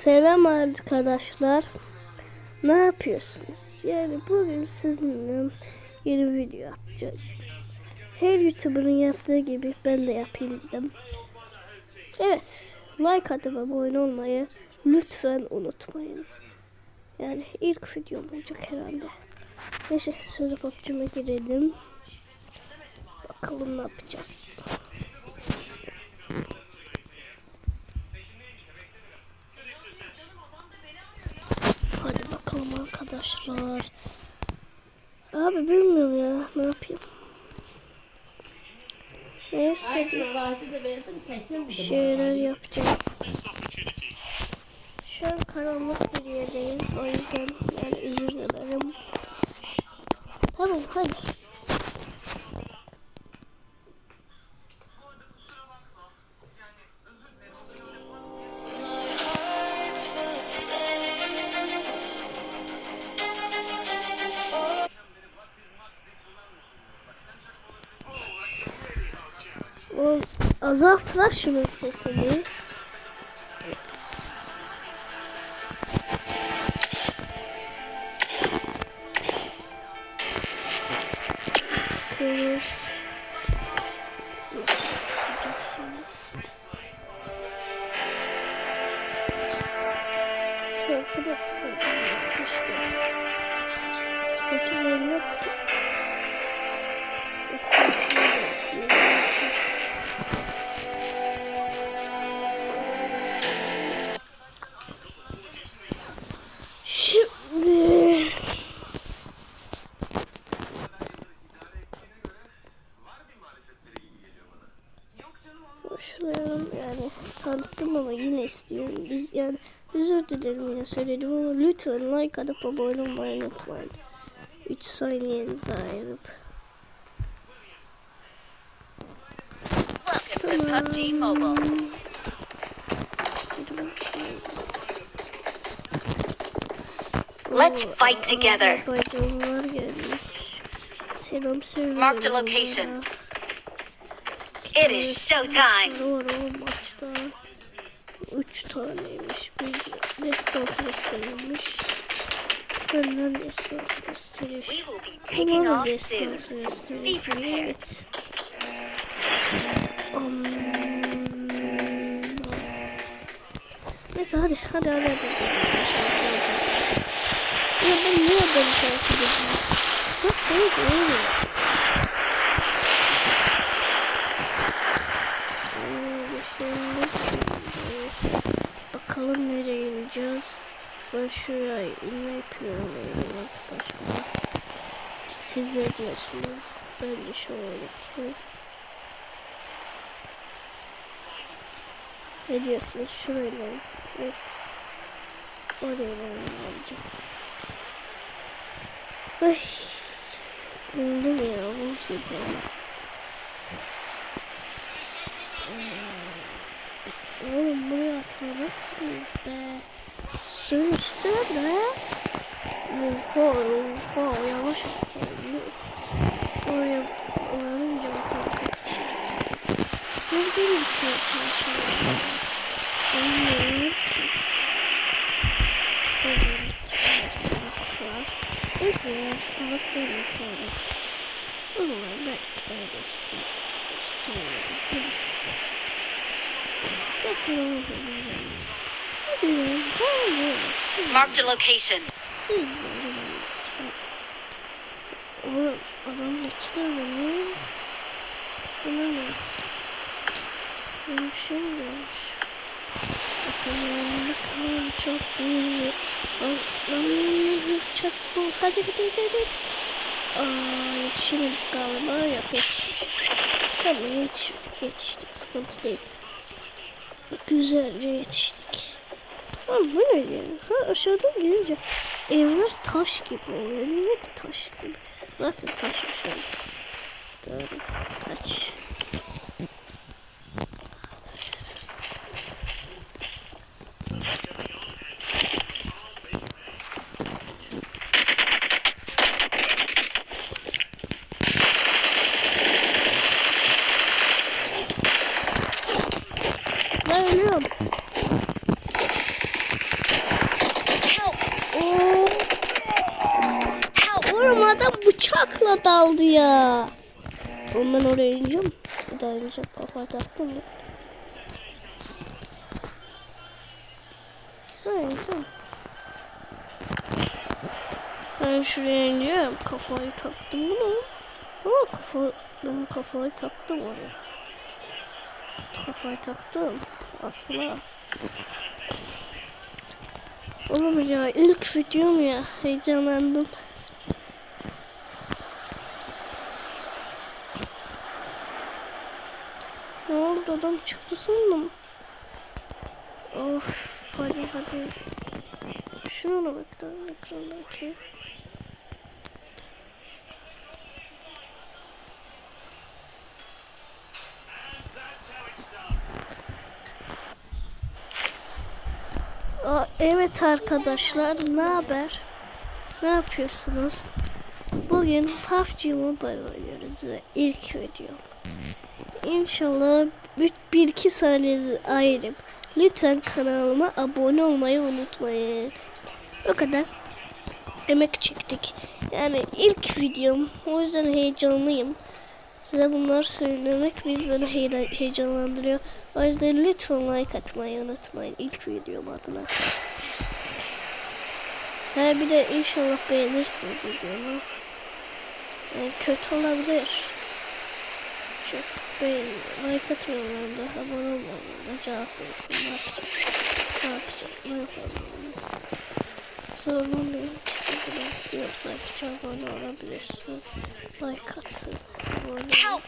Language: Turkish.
Selam arkadaşlar. Ne yapıyorsunuz? Yani bugün sizinle yeni video atacağız. Her YouTuber'ın yaptığı gibi ben de yapayım dedim. Evet. Like atıp abone olmayı lütfen unutmayın. Yani ilk videom olacak herhalde. Neyse sonra PUBG'me girelim. Bakalım ne yapacağız. Hadi bakalım arkadaşlar. Abi bilmiyorum ya ne yapayım. Neyse bir şeyler yapacağız. Şu an karanlık bir yerdeyiz. O yüzden yani özür dilerim. Tamam hadi. Oğlum azalt lan şunun sesini. Yoktu. Spotify'ım da başlayalım yani tanıttım ama yine istiyorum. Biz, yani özür dilerim yine söyledim ama lütfen like atıp abone olmayı unutmayın. 3 saniyenizi ayırıp. Mobile. Let's fight together. Selam söylüyorum. Marked a location. It is showtime. O maçta. Üç taneymiş. Bir destansı gösterilmiş. Benden destansı gösteriyor. We will be taking Tamamen off soon. destansı prepared. Evet. Um, Neyse hadi hadi hadi hadi. Ya ben niye beni takip ediyorsun? Bak ne oluyor? Bakalım nereye ineceğiz. Ben şuraya inme planlıyorum arkadaşlar. Siz ne diyorsunuz? Ben de şöyle yapayım. Ne diyorsunuz? Şuraya inelim. Evet. Oraya inelim alacağım. Ay. Buldum ya. Buz gibi. Oğlum buraya atamazsınız be. Üstüne be. Oha oha yavaş atlayın. Oraya oranınca bakalım. Nereden bitiyor arkadaşlar? Bilmiyorum ki. Oradan salak var. Neyse salak değilim sonra. Ulan belki de öyle Marked a location. Oğlum adam geçti beni. Buna ne? Benim şey mi gelmiş? Bakalım bakalım çok büyük. Ne hız çok. Hadi hadi hadi hadi. Aa yetişemedik galiba. Yok yetiştik. Tamam yetiştik yetiştik. Sıkıntı değil. Güzelce yetiştik. Lan bu ne ya? Ha aşağıdan gelince evler taş gibi oluyor. Niye taş gibi? Zaten taşmış yani. Doğru. Kaç. Ben ölüyorum. Takla daldı ya. Oğlum ben oraya ineceğim. Bir daha ineceğim. Kafa taktım? Ha insan. Ben şuraya ineceğim. Kafayı taktım bunu. Ama kafa, ben kafayı taktım oraya. Kafayı taktım. Aslında. Oğlum ya ilk videom ya. Heyecanlandım. Oldu adam çıktı sandım. Of hadi hadi. Şuna bak da ekrandaki. Aa, evet arkadaşlar ne haber? Ne yapıyorsunuz? Bugün PUBG Mobile oynuyoruz ve ilk video. İnşallah bir, bir iki saniyenizi ayırıp lütfen kanalıma abone olmayı unutmayın. O kadar emek çektik. Yani ilk videom. O yüzden heyecanlıyım. Size bunları söylemek beni böyle heye- heyecanlandırıyor. O yüzden lütfen like atmayı unutmayın ilk videom adına. Ha bir de inşallah beğenirsiniz videomu. Yani kötü olabilir. Çok beğen, like atmıyorum da abone olmuyorum da cansınız. Ne yapacağım? Ne yapacağım? Ne yapalım? Zorlamayın ki sizi de yok sadece abone olabilirsiniz. Like atın. Abone olun.